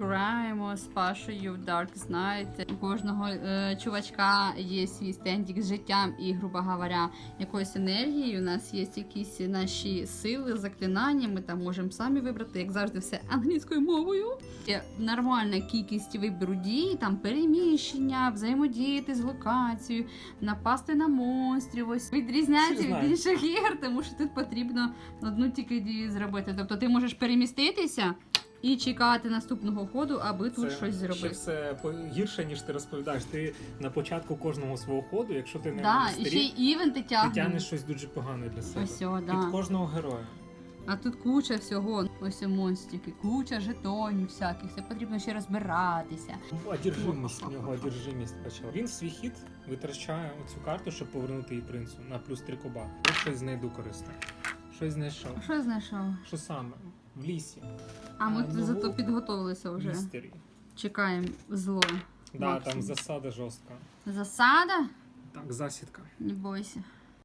граємо з Пашою в Dark Knight. У кожного е, чувачка є свій стендік з життям і, грубо говоря, якоюсь енергією. У нас є якісь наші сили, заклинання. Ми там можемо самі вибрати, як завжди, все англійською мовою. Є нормальна кількість вибору дій, там переміщення, взаємодіяти з локацією, напасти на монстрів. Ось відрізняється від інших ігор, тому що тут потрібно одну тільки дію зробити. Тобто ти можеш переміститися і чекати наступного ходу, аби тут щось Ще зробити. все по- гірше, ніж ти розповідаєш. Ти на початку кожного свого ходу, якщо ти не Да, і ще й івенти ти тягнеш. тягнеш щось дуже погане для себе. Ось, о, Під да. кожного героя. А тут куча всього. Ось о, монстрики, куча жетонів всяких. Це потрібно ще розбиратися. Одержимість, в нього одержимість почала. Він свій хід витрачає оцю карту, щоб повернути її принцу на плюс три коба. Я щось знайду корисне. Щось знайшов. Що знайшов? Що саме? В лісі. А ми А, тут ну, зато підготовилися вже. Містері. Чекаємо зло. Да, Максимум. там засада жорстка. Засада? Так, засідка. Не бойся.